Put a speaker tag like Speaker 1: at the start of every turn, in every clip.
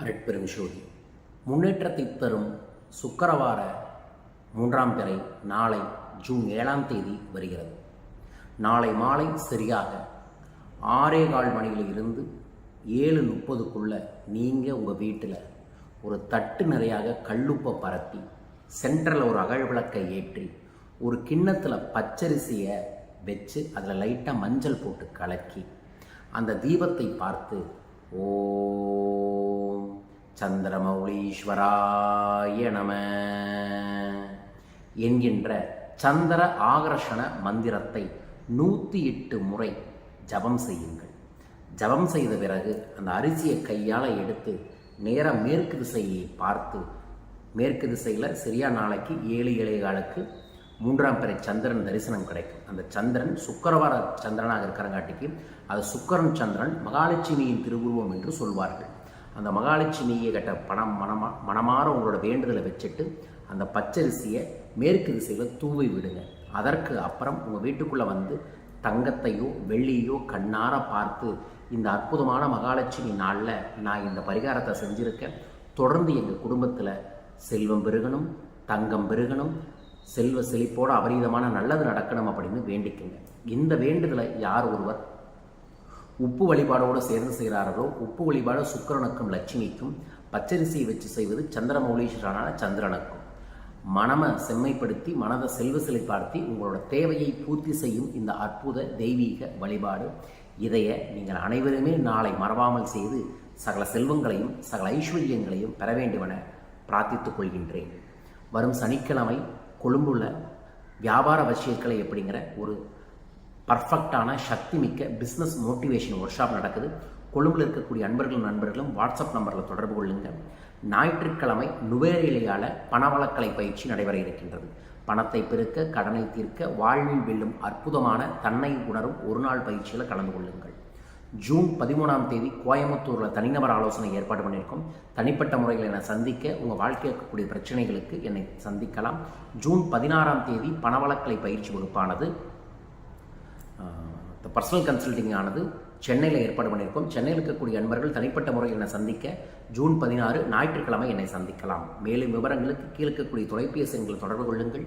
Speaker 1: அருட்பெரும் ஜோதி முன்னேற்றத்தை தரும் சுக்கரவார மூன்றாம் பிறை நாளை ஜூன் ஏழாம் தேதி வருகிறது. நாளை மாலை சரியாக ஆறே கால் மணியில் இருந்து ஏழு முப்பதுக்குள்ள நீங்கள் உங்கள் வீட்டில் ஒரு தட்டு நிறையாக கல்லுப்பை பரப்பி சென்டரில் ஒரு அகல் விளக்கை ஏற்றி ஒரு கிண்ணத்தில் பச்சரிசியை வச்சு அதில் லைட்டாக மஞ்சள் போட்டு கலக்கி அந்த தீபத்தை பார்த்து ஓ சந்திரமௌலீஸ்வராய நம என்கின்ற சந்திர ஆகர்ஷண மந்திரத்தை நூற்றி எட்டு முறை ஜபம் செய்யுங்கள். ஜபம் செய்த பிறகு அந்த அரிசியை கையால் எடுத்து நேராக மேற்கு திசையை பார்த்து மேற்கு திசையில் சரியா நாளைக்கு ஏழு ஏழை காலுக்கு மூன்றாம் பிறை சந்திரன் தரிசனம் கிடைக்கும். அந்த சந்திரன் சுக்கரவார சந்திரனாக இருக்கிறங்காட்டிக்கு அது சுக்கரன் சந்திரன் மகாலட்சுமியின் திருவுருவம் என்று சொல்வார்கள். அந்த மகாலட்சுமியை கட்ட பணம் மனமா மனமாற உங்களோட வேண்டுதலை வச்சுட்டு அந்த பச்சரிசியை மேற்கு திசையில் தூவி விடுங்க. அதற்கு அப்புறம் உங்கள் வீட்டுக்குள்ளே வந்து தங்கத்தையோ வெள்ளியோ கண்ணார பார்த்து இந்த அற்புதமான மகாலட்சுமி நாளில் நான் இந்த பரிகாரத்தை செஞ்சுருக்கேன். தொடர்ந்து எங்கள் குடும்பத்தில் செல்வம் பெருகணும் தங்கம் பெருகணும் செல்வ செழிப்போடு அபரீதமான நல்லது நடக்கணும் அப்படின்னு வேண்டிக்குங்க. இந்த வேண்டுதலை யார் ஒருவர் உப்பு வழிபாடோடு சேர்ந்து செய்கிறார்களோ உப்பு வழிபாடு சுக்கரனுக்கும் லட்சுமிக்கும் பச்சரிசியை வச்சு செய்வது சந்திரமௌலீஸ்வரனான சந்திரனுக்கும். மனமை செம்மைப்படுத்தி மனதை செல்வ செழிப்பார்த்தி உங்களோட தேவையை பூர்த்தி செய்யும் இந்த அற்புத தெய்வீக வழிபாடு. இதைய நீங்கள் அனைவருமே நாளை மறவாமல் செய்து சகல செல்வங்களையும் சகல ஐஸ்வர்யங்களையும் பெற வேண்டுமென பிரார்த்தித்துக் கொள்கின்றேன். வரும் சனிக்கிழமை கொழும்புள்ள வியாபார வசியக்கலை எப்படிங்கிற ஒரு பர்ஃபெக்டான சக்தி மிக்க பிஸ்னஸ் மோட்டிவேஷன் ஒர்க் ஷாப் நடக்குது. கொழும்பில் இருக்கக்கூடிய அன்பர்களும் நண்பர்களும் வாட்ஸ்அப் நம்பரில் தொடர்பு கொள்ளுங்கள் ஞாயிற்றுக்கிழமை நுவேரிலையால் பணவளக்கலை பயிற்சி நடைபெற இருக்கின்றது. பணத்தை பெருக்க கடனை தீர்க்க வாழ்வில் வெல்லும் அற்புதமான தன்னை உணரும் ஒரு நாள் பயிற்சியில் கலந்து கொள்ளுங்கள். ஜூன் பதிமூணாம் தேதி கோயம்புத்தூரில் தனிநபர் ஆலோசனை ஏற்பாடு பண்ணியிருக்கோம். தனிப்பட்ட முறையில் என்னை சந்திக்க உங்கள் வாழ்க்கையில் இருக்கக்கூடிய பிரச்சனைகளுக்கு என்னை சந்திக்கலாம். ஜூன் பதினாறாம் தேதி பணவளக்கலை பயிற்சி வகுப்பானது. பர்சனல் கன்சல்டிங் ஆனது சென்னையில் ஏற்பாடு பண்ணியிருக்கோம். சென்னையில் இருக்கக்கூடிய அன்பர்கள் தனிப்பட்ட முறையில் என்னை சந்திக்க ஜூன் பதினாறு ஞாயிற்றுக்கிழமை என்னை சந்திக்கலாம். மேலும் விவரங்களுக்கு கீழே இருக்கக்கூடிய தொலைபேசி எங்களை தொடர்பு கொள்ளுங்கள்.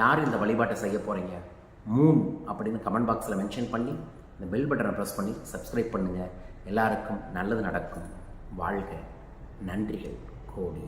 Speaker 1: யார் இந்த வழிபாட்டை செய்ய போகிறீங்க மூன் அப்படின்னு கமெண்ட் பாக்ஸில் மென்ஷன் பண்ணி இந்த பெல் பட்டனை ப்ரெஸ் பண்ணி சப்ஸ்கிரைப் பண்ணுங்கள் எல்லாருக்கும் நல்லது நடக்கும். வாழ்க நன்றிகள். கோடி.